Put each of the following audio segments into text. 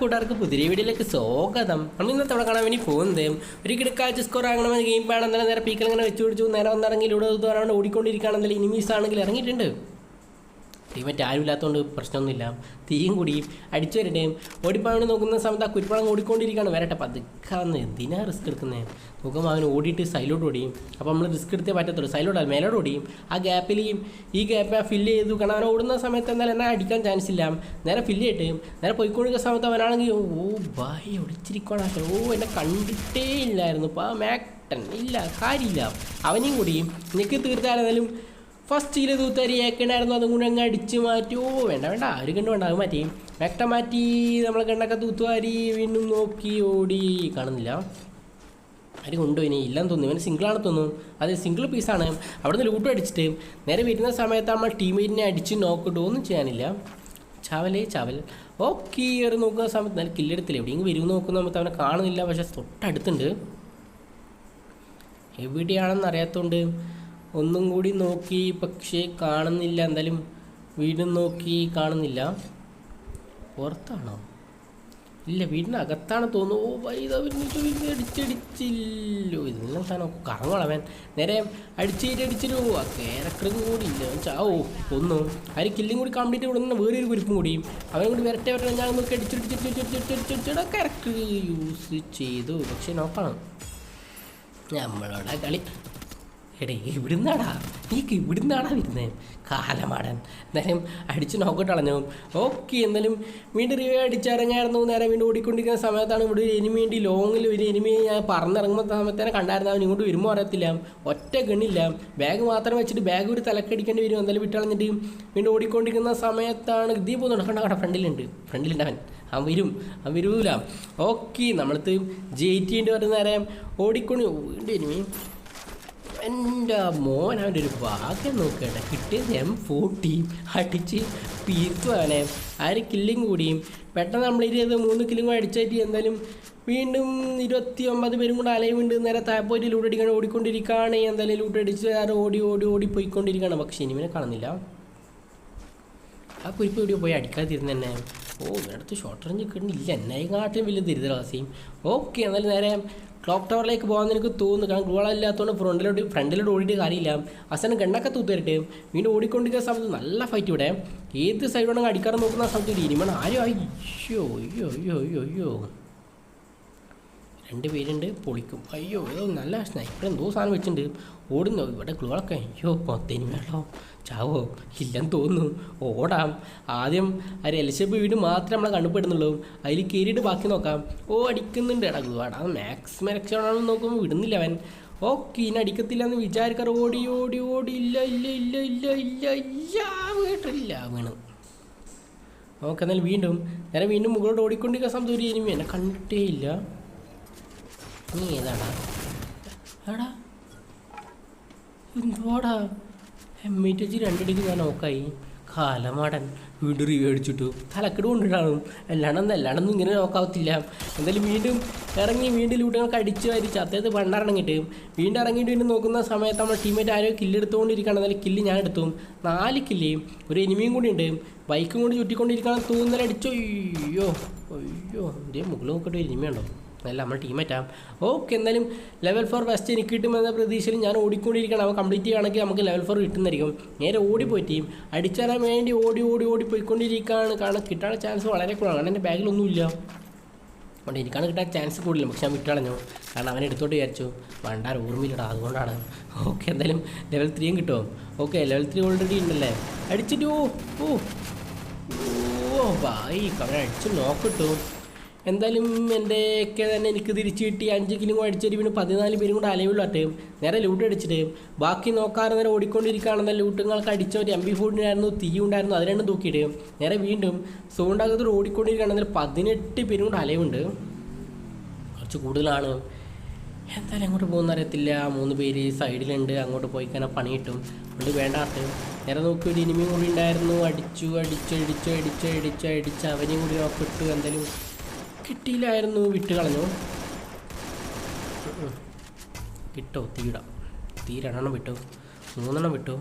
കൂട്ടുകാർക്ക് പുതിയ വീഡിയോയിലേക്ക് സ്വാഗതം. നമ്മൾ ഇന്നത്തെ അവിടെ കാണാൻ വേണ്ടി പോകുന്നത് ഒരു കിടക്കാഴ്ച സ്കോർ ആകണമെന്ന് ഗെയിം പാണ് എന്നാലും നേരെ പീക്കൽ ഇങ്ങനെ വെച്ചു പിടിച്ചു നേരെ വന്നിറങ്ങി ലൂടെ പറഞ്ഞുകൊണ്ട് ഓടിക്കൊണ്ടിരിക്കുകയാണെന്നല്ല ഇനിമീസ് ആണെങ്കിൽ ഇറങ്ങിയിട്ടുണ്ട്. ടീമറ്റ് ആരും ഇല്ലാത്തതുകൊണ്ട് പ്രശ്നമൊന്നുമില്ല. തീയും കൂടിയും അടിച്ചു വരട്ടെയും ഓടിപ്പാവിനെ നോക്കുന്ന സമയത്ത് ആ കുരുപ്പളം ഓടിക്കൊണ്ടിരിക്കുകയാണ്. വരട്ടെ പതുക്കാന്ന് എന്തിനാ റിസ്ക് എടുക്കുന്നത് നോക്കുമ്പോൾ അവൻ ഓടിയിട്ട് സൈലോട്ട് ഓടിയും. അപ്പോൾ നമ്മൾ റിസ്ക് എടുത്തേ പറ്റത്തുള്ളൂ. സൈലോട്ട് മേലോട്ട് ഓടിയും. ആ ഗ്യാപ്പിൽ ഈ ഗ്യാപ്പ് ഫില്ല് ചെയ്തു കാരണം അവൻ ഓടുന്ന സമയത്ത് എന്തായാലും എന്നാൽ അടിക്കാൻ ചാൻസ് ഇല്ല. നേരെ ഫില്ല് ചെയ്തിട്ട് നേരെ പോയിക്കൊണ്ടിരിക്കുന്ന സമയത്ത് അവനാണെങ്കിൽ ഓ ബായി ഒളിച്ചിരിക്കണം ഓ എന്നെ കണ്ടിട്ടേ ഇല്ലായിരുന്നു. ഇപ്പോൾ ആ മാക്ടൻ. ഇല്ല കാര്യമില്ല. അവനെയും കൂടിയും. എനിക്ക് തീർത്തായിരുന്നാലും ഫസ്റ്റിൽ തൂത്തരി ഏക്കണായിരുന്നു അതും കൂടെ അങ്ങ് അടിച്ച് മാറ്റി. ഓ വേണ്ട വേണ്ട. ആര് കണ്ടു വേണ്ട അത് മാറ്റി. വെക്ട മാറ്റി നമ്മളെ കണ്ണൊക്കെ തൂത്തുവാരി വീണ്ടും നോക്കി ഓടി. കാണുന്നില്ല. ആര് കൊണ്ടുപോയി ഇല്ലെന്ന് തോന്നുന്നു. ഇവന് സിംഗിളാണ് തോന്നുന്നു. അത് സിംഗിൾ പീസാണ് അവിടെ നിന്ന് ലൂട്ട് അടിച്ചിട്ട് നേരെ വരുന്ന സമയത്ത് നമ്മൾ ടീമേറ്റിനെ അടിച്ച് നോക്കിട്ട് ഒന്നും ചെയ്യാനില്ല. ചാവലേ ചാവൽ. ഓക്കെ ഒരു നോക്കുന്ന സമയത്ത് നല്ല കില്ലെടുത്തില്ല എവിടെയെങ്കിലും വരും നോക്കുന്ന സമയത്ത് അവനെ കാണുന്നില്ല. പക്ഷെ തൊട്ടടുത്തുണ്ട്. എവിടെയാണെന്ന് അറിയാത്തതുകൊണ്ട് ഒന്നും കൂടി നോക്കി പക്ഷേ കാണുന്നില്ല എന്തായാലും വീടും നോക്കി കാണുന്നില്ല പുറത്താണോ ഇല്ല വീടിനകത്താണ് തോന്നുന്നു ഓ വൈദ അടിച്ചടിച്ചില്ലോ ഇതെല്ലാം സാധനം കറങ്ങോളവൻ നേരെ അടിച്ചിട്ട് അടിച്ചിരു ആ കേരക്കറും കൂടി ഇല്ല ഓ ഒന്നു ആര് കില്ലും കൂടി കംപ്ലീറ്റ് കൊടുക്കുന്ന വേറെ ഒരു കുരിപ്പും കൂടി അവനും കൂടി വരട്ടെ വരട്ടെ ഞാൻ നോക്കി അടിച്ചടിച്ചിട്ട് കറക്റ്റ് യൂസ് ചെയ്തു പക്ഷെ നോക്കണം നമ്മളോടെ കളി എടേ ഇവിടുന്നാടാ. നീക്ക് ഇവിടുന്നാടാ വരുന്നത് കാലമാടൻ. എന്തായാലും അടിച്ച് നോക്കിട്ട് കളഞ്ഞു ഓക്കെ എന്നാലും വീണ്ടും റിവ്യൂ അടിച്ചിറങ്ങായിരുന്നു. നേരെ വീണ്ടും ഓടിക്കൊണ്ടിരിക്കുന്ന സമയത്താണ് ഇവിടെ ഒരു എനിമി വേണ്ടി ലോങ്ങിൽ ഒരു എനിമി ഞാൻ പറന്നിറങ്ങുന്ന സമയത്ത് തന്നെ കണ്ടായിരുന്നു. അവൻ ഇങ്ങോട്ട് വരുമ്പോൾ അറിയത്തില്ല. ഒറ്റ ഗണ്ണില്ല. ബാഗ് മാത്രം വെച്ചിട്ട് ബാഗ് ഒരു തലക്കടിക്കേണ്ടി വരും. എന്തായാലും വിട്ടളഞ്ഞിട്ട് വീണ്ടും ഓടിക്കൊണ്ടിരിക്കുന്ന സമയത്താണ് ഇതീ പോകുന്നുണ്ട് കണ്ട? കണ്ട? ഫ്രണ്ടിലുണ്ട്. ഫ്രണ്ടിലുണ്ട് അവൻ. ആ വരും. അവൻ വരൂല. ഓക്കെ നമ്മളത്ത് ഉണ്ട് പറഞ്ഞ നേരം ഓടിക്കൊണ്ട്. എനിമി എന്റെ മോൻ അവന്റെ ഒരു ഭാഗ്യം നോക്കേണ്ട കിട്ടിയത് എം ഫോർട്ടി അടിച്ച് പീത്തുവാണ് ആ ഒരു കില്ലും കൂടിയും. പെട്ടെന്ന് നമ്മൾ ഇരുപത് മൂന്ന് കില്ലും കൂടെ അടിച്ചായിട്ട് എന്തായാലും വീണ്ടും ഇരുപത്തി ഒമ്പത് പേരും കൂടെ അലയുണ്ട് നേരെ താപ്പോയിട്ട് ലൂട്ട് അടിക്കാൻ ഓടിക്കൊണ്ടിരിക്കുകയാണ്. എന്തായാലും ലൂട്ട് അടിച്ച് ആരും ഓടി ഓടി ഓടി പോയിക്കൊണ്ടിരിക്കുകയാണ്. പക്ഷേ ഇനിമിനെ കാണുന്നില്ല. ആ കുരിപ്പ് എവിടെയോ പോയി അടിക്കാതിരുന്നു തന്നെ. ഓ ഇവിടത്ത് ഷോർട്ട് റേഞ്ച് കിട്ടുന്നില്ല. എന്നെക്കാട്ടിലും വലിയ ദരിദ്രവാസിയും ഓക്കെ എന്നാലും നേരെ ക്ലോക്ക് ടവറിലേക്ക് പോകാമെന്ന് എനിക്ക് തോന്നുന്നു. കാരണം ഗോളല്ലാത്തതുകൊണ്ട് ഫ്രണ്ടിലോട്ട് ഫ്രണ്ടിലോട്ട് ഓടിയിട്ട് കാര്യമില്ല. അവസാനം ഗണ്ണൊക്കെ തൂത്തരട്ട് വീണ്ടും ഓടിക്കൊണ്ടിരിക്കുന്ന സമയത്ത് നല്ല ഫൈറ്റ് ഇവിടെ. ഏത് സൈഡിലോണെങ്കിൽ അടിക്കാറ് നോക്കുന്ന സമയത്ത് ഇനിമണ് ആരും അയ്യോ അയ്യോ അയ്യോ അയ്യോ അയ്യോ. രണ്ട് പേരുണ്ട് പൊളിക്കും. അയ്യോ ഏതോ നല്ല സ്നൈപ്പർ എന്തോ സാധനം വെച്ചിട്ടുണ്ട്. ഓടുന്നു? ഇവിടെ ക്ലോളൊക്കെ അയ്യോ പത്തേനും വേണോ ചാവോ? ഇല്ലെന്ന് തോന്നുന്നു. ഓടാം. ആദ്യം ആ എലിശപ്പ് വീട് മാത്രമേ നമ്മളെ കണ്ടുപെടുന്നുള്ളൂ. അതിൽ കയറിയിട്ട് ബാക്കി നോക്കാം. ഓ അടിക്കുന്നുണ്ട്. എടാ ഗ്ലുവാടാ മാക്സിമം രക്ഷപ്പെടാണെന്ന് നോക്കുമ്പോൾ വിടുന്നില്ല അവൻ. ഓക്കെ ഇനി അടിക്കത്തില്ല എന്ന് വിചാരിക്കാറ് ഓടി ഓടി ഓടി. ഇല്ല ഇല്ല ഇല്ല ഇല്ല ഇല്ല ഇല്ല. വീട്ടില്ല വീണ്. ഓക്കെ എന്നാൽ വീണ്ടും നേരെ വീണ്ടും മുകളോട്ട് ഓടിക്കൊണ്ടിരിക്കുന്ന സമയത്ത് ഒരു എന്നെ കണ്ടിട്ടേ ഇല്ല. നീ ഏതാടാ? എടാ എന്തുവാടാ? എം വെച്ച് രണ്ടടിക്ക് ഞാൻ നോക്കായി കാലമാടൻ വീണ്ടും റിവ്യൂ അടിച്ചിട്ടു. തലക്കിട് കൊണ്ടിട്ടാണ് അല്ലാണ്ടെന്ന് അല്ലാണ്ടൊന്നും ഇങ്ങനെ നോക്കാവത്തില്ല. എന്തായാലും വീണ്ടും ഇറങ്ങി വീണ്ടും ലൂട്ടുകൾക്ക് അടിച്ചു വരിച്ച് അദ്ദേഹത്തെ പണ്ടിറങ്ങിയിട്ട് വീണ്ടും ഇറങ്ങിയിട്ട് വീണ്ടും നോക്കുന്ന സമയത്ത് നമ്മുടെ ടീമേറ്റ് ആരോ കില്ലെടുത്തുകൊണ്ടിരിക്കുകയാണ് എന്നാലും കില്ല് ഞാൻ എടുത്തു. നാല് കില്ല് ഒരു എനിമിയും കൂടി ഉണ്ട്. ബൈക്കും കൂടി ചുറ്റിക്കൊണ്ടിരിക്കുകയാണ് തൂന്നൽ അടിച്ചോ. അയ്യോ അയ്യോ എന്റെ മുകളിൽ നോക്കിയിട്ട് എനിമയുണ്ടോ അല്ല നമ്മൾ ടീമേറ്റാം ഓക്കെ എന്തായാലും ലെവൽ ഫോർ വെസ്റ്റ് എനിക്ക് കിട്ടുമെന്ന പ്രതീക്ഷയിൽ ഞാൻ ഓടിക്കൊണ്ടിരിക്കണം അവൻ കംപ്ലീറ്റ് ചെയ്യുകയാണെങ്കിൽ നമുക്ക് ലെവൽ ഫോർ കിട്ടുന്നതായിരിക്കും. നേരെ ഓടിപ്പോയി ടീം അടിച്ചേരാൻ വേണ്ടി ഓടി ഓടി ഓടി പോയിക്കൊണ്ടിരിക്കുകയാണ്. കാരണം കിട്ടാനുള്ള ചാൻസ് വളരെ കുറവാണ്. കാരണം എന്റെ ബാഗിലൊന്നുമില്ല അതുകൊണ്ട് എനിക്കാണ് കിട്ടാൻ ചാൻസ് കൂടുതലും പക്ഷെ ഞാൻ വിട്ടളഞ്ഞു കാരണം അവൻ എടുത്തോട്ട് വിചാരിച്ചു. വണ്ടാർ ഓർമ്മയില്ലടാ. അതുകൊണ്ടാണ്. ഓക്കെ എന്തായാലും ലെവൽ ത്രീയും കിട്ടുമോ ഓക്കെ ലെവൽ ത്രീ ഓൾറെഡി ഉണ്ടല്ലേ? അടിച്ചിട്ട് ഓ ഓ ഓ അവനെ അടിച്ച് നോക്കിട്ടു എന്തായാലും എന്റെ ഒക്കെ തന്നെ എനിക്ക് തിരിച്ച് കിട്ടി. അഞ്ച് കിലോ കൂടെ അടിച്ചിട്ട് പിന്നെ പതിനാല് പേരും കൂടെ അലവുള്ളട്ടെ നേരെ ലൂട്ട് അടിച്ചിട്ട്. ബാക്കി നോക്കാറ് നേരെ ഓടിക്കൊണ്ടിരിക്കുകയാണെന്നാൽ ലൂട്ടുങ്ങൾക്ക് അടിച്ച ഒരു എം ബി ഫോർഡിനായിരുന്നു തീ ഉണ്ടായിരുന്നു അത് രണ്ടും തൂക്കിയിട്ട്. നേരെ വീണ്ടും സോണ്ടാകത്തോട് ഓടിക്കൊണ്ടിരിക്കുകയാണെങ്കിൽ പതിനെട്ട് പേരും കൂടെ അലവുണ്ട് കുറച്ച് കൂടുതലാണ്. എന്തായാലും അങ്ങോട്ട് പോകുന്ന അറിയത്തില്ല. മൂന്ന് പേര് സൈഡിലുണ്ട്. അങ്ങോട്ട് പോയി കഴിഞ്ഞാൽ പണി കിട്ടും. അതുകൊണ്ട് വേണ്ടാത്ത നേരെ നോക്കി ഒരു ഇനിമയും കൂടി ഉണ്ടായിരുന്നു. അടിച്ചു അടിച്ചു അടിച്ചു അടിച്ചു അടിച്ചു അടിച്ച്. അവനെയും കൂടി നോക്കിട്ടു എന്തായാലും കിട്ടിയില്ലായിരുന്നു വിട്ട് കളഞ്ഞു. കിട്ടോ തീടാം തീ രണ്ടെണ്ണം വിട്ടു മൂന്നെണ്ണം വിട്ടു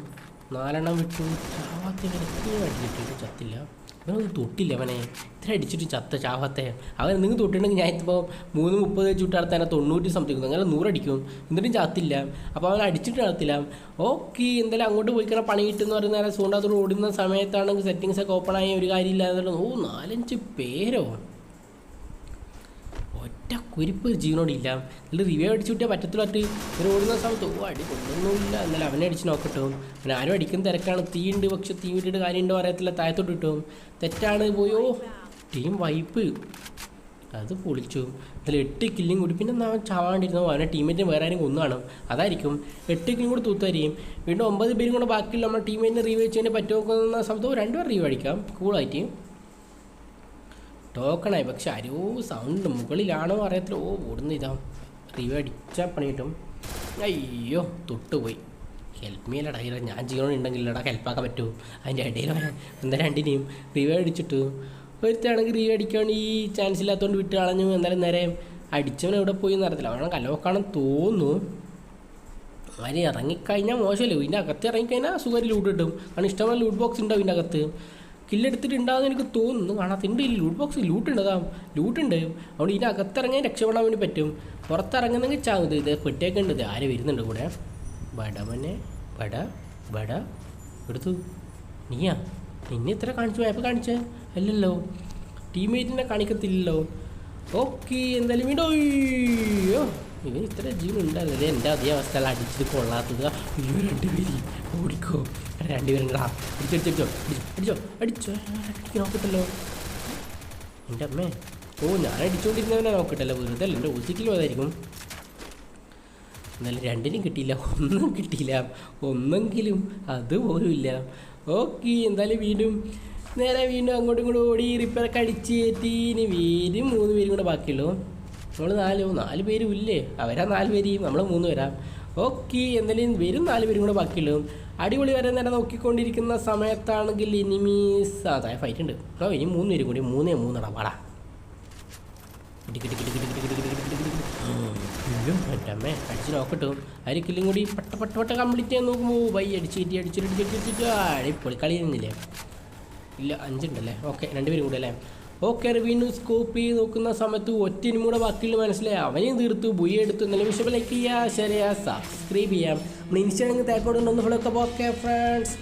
നാലെണ്ണം വിട്ടു. ചാവാത്തി ഇത്രയും അടി കിട്ടിയിട്ട് ചത്തില്ല. അവനൊന്നും തൊട്ടില്ല അവനെ. ഇത്ര അടിച്ചിട്ട് ചത്ത ചാവത്തെ. അവൻ നിങ്ങൾ തൊട്ടിട്ടുണ്ടെങ്കിൽ ഞാൻ ഇപ്പോൾ മൂന്ന് മുപ്പത് വെച്ചിട്ട് തന്നെ തൊണ്ണൂറ്റി സംതിങ് അങ്ങനെ നൂറടിക്കും എന്നിട്ടും ചാത്തില്ല. അപ്പോൾ അവൻ അടിച്ചിട്ട് നടത്തില്ല. ഓക്കെ എന്തായാലും അങ്ങോട്ട് പോയി കഴിഞ്ഞാൽ പണി കിട്ടുന്ന പറയുന്ന നേരം സൂണ്ടാത്തോട് ഓടുന്ന സമയത്താണെങ്കിൽ സെറ്റിങ്സൊക്കെ ഓപ്പൺ ആയ ഒരു കാര്യമില്ലാതെ ഓ നാലഞ്ച് പേരോ? ഒറ്റ കുരിപ്പ് ജീവനോടില്ല എന്നിട്ട് റിവ്യൂ അടിച്ചു കിട്ടിയാൽ പറ്റത്തില്ലാട്ട് ഇവർ ഓടുന്ന സമയത്ത് ഓ അടി കൊണ്ടൊന്നുമില്ല. എന്നാലും അവനെ അടിച്ച് നോക്കട്ടോ പിന്നെ ആരും അടിക്കുന്ന തിരക്കാണ്. തീ ഉണ്ട് പക്ഷെ തീ വിട്ടിട്ട് കാര്യമുണ്ടോ അറിയത്തില്ല. താഴത്തോട്ട് കിട്ടും തെറ്റാണ് പോയോ? Team wipe. അത് പൊളിച്ചു. അതിൽ എട്ട് കില്ലും കൂടി. പിന്നെ അവൻ ചാവാണ്ടിരുന്നു? അവനെ ടീമേറ്റിന് വേറെ ആരും കൊന്നാണ് അതായിരിക്കും. എട്ട് കില്ലും കൂടി തൂത്തായിരിക്കും വീണ്ടും ഒമ്പത് പേരും കൂടെ ബാക്കിയുള്ള നമ്മുടെ ടീമേറ്റിന് റീവ് വെച്ചതിന് പറ്റുമോ? എന്ന സമയത്ത് രണ്ടുപേർ റീവ് അടിക്കാം. കൂളായിട്ട് ടോക്കണായി. പക്ഷെ ആരോ സൗണ്ട് മുകളിലാണോ അറിയത്തില്ല. ഓ ഓടുന്ന ഇതാ. റിവ്യൂ അടിച്ചാൽ പണിയിട്ടും അയ്യോ തൊട്ടുപോയി. ഹെൽപ്പ് മീ അല്ലടാ ഇല്ല ഞാൻ ജീവനുണ്ടെങ്കിൽ ഇല്ലടാ ഹെൽപ്പാക്കാൻ പറ്റുമോ അതിന്റെ ഇടയിൽ എന്താ രണ്ടിനെയും റിവ്യൂ അടിച്ചിട്ട്. ഒരുത്താണെങ്കിൽ റിവ്യൂ അടിക്കാൻ ഈ ചാൻസ് ഇല്ലാത്തതുകൊണ്ട് വിട്ട് കളഞ്ഞു. എന്നാലും നേരെ അടിച്ചവൻ എവിടെ പോയി എന്ന് അറിയത്തില്ല. അവനെ കലോക്കാണെന്ന് തോന്നുന്നു. അവന് ഇറങ്ങിക്കഴിഞ്ഞാൽ മോശമല്ലേ? ഇതിന്റെ അകത്ത് ഇറങ്ങിക്കഴിഞ്ഞാൽ സുഖം ലൂട്ട് കിട്ടും. കാരണം ഇഷ്ടംപോലെ ലൂട്ട് ബോക്സ് ഉണ്ടാവും ഇതിന്റെ അകത്ത്? കില്ലെടുത്തിട്ടുണ്ടാകുന്ന എനിക്ക് തോന്നുന്നു. കാണാത്തുണ്ട് ഈ ലൂട്ട് ബോക്സ് ലൂട്ട് ഉണ്ട്. അതാ ലൂട്ട് ഉണ്ട്. അതുകൊണ്ട് ഇതിന്റെ അകത്തിറങ്ങാൻ രക്ഷപ്പെടാൻ വേണ്ടി പറ്റും. പുറത്തിറങ്ങുന്നെങ്കിൽ ചാകുന്നത് ഇത് ഇത് ആര് വരുന്നുണ്ട് കൂടെ? ബട മനെ. ബട ബട എടുത്തു. നീയാ. നിന്നെ ഇത്ര കാണിച്ചു. മാപ്പ് കാണിച്ചേ? അല്ലല്ലോ. ടീംമേറ്റിനെ കാണിക്കത്തില്ലല്ലോ. ഓക്കെ എന്തായാലും വീണ്ടോ ഇവൻ ഇത്ര ജീവൻ ഉണ്ടായിരുന്നില്ല എന്റെ അതേ അവസ്ഥ അടിച്ചത് കൊള്ളാത്തത്. അയ്യോ രണ്ടുപേര് ഓടിക്കോ. രണ്ടുപേരും കൂടാ അടിച്ചടിച്ചോ അടിച്ചോ അടിച്ചോ അടിച്ചോ. നോക്കട്ടല്ലോ. എന്റെ അമ്മേ. ഓ ഞാൻ അടിച്ചുകൊണ്ടിരുന്നവനെ നോക്കട്ടല്ലോ. വെറുതെ അല്ല എന്റെ ഒസിക്കിൽ പോയതായിരിക്കും. എന്നാലും രണ്ടിനും കിട്ടിയില്ല. ഒന്നും കിട്ടിയില്ല. ഒന്നെങ്കിലും. അതുപോലും ഇല്ല. ഓക്കെ എന്തായാലും വീണ്ടും നേരെ വീണ്ടും അങ്ങോട്ടും ഇങ്ങോട്ടും ഓടി റിപ്പയർ കടിച്ച് കയറ്റി. വീരും മൂന്ന് പേരും കൂടെ ബാക്കിയുള്ളൂ. ഇപ്പോൾ നാല് നാല് പേരും ഇല്ലേ അവരാ നാല് പേരെയും നമ്മൾ മൂന്ന് വരാം ഓക്കെ എന്തായാലും വരും നാല് പേരും കൂടെ ബാക്കിയുള്ളതും അടിപൊളി വരെ നേരം നോക്കിക്കൊണ്ടിരിക്കുന്ന സമയത്താണെങ്കിൽ എനിമീസ് അതായത് ഫൈറ്റ് ഉണ്ട് ഓ ഇനി മൂന്ന് പേരും കൂടി മൂന്നേ മൂന്നടാ വാടാ പറ്റമ്മേ അടിച്ച് നോക്കട്ടു അതിൽ കൂടി പട്ട പട്ട പട്ട കംപ്ലീറ്റ് ചെയ്യാൻ നോക്കുമ്പോൾ വൈ അടിച്ചിട്ട് അടിച്ചിട്ട് അടിച്ചിട്ട് അടിച്ചിട്ട് അടിപൊളി കളി ഇല്ല അഞ്ചുണ്ടല്ലേ ഓക്കെ രണ്ടുപേരും കൂടി അല്ലേ ഓക്കെ വീണ്ടും സ്കോപ്പ് ചെയ്ത് നോക്കുന്ന സമയത്ത് ഒറ്റനും കൂടെ ബാക്കിയുള്ള മനസ്സിലായി. അവനെയും തീർത്തു ബുയി എടുത്തു. നല്ല വിഷയം. ലൈക്ക് ചെയ്യുക ശരിയാ സബ്സ്ക്രൈബ് ചെയ്യാം നമ്മൾ ഇൻസ്റ്റാണെങ്കിൽ തേക്കോടുണ്ടോ ഒന്ന് ഫോളോ ഒക്കെ ഓക്കെ ഫ്രണ്ട്സ്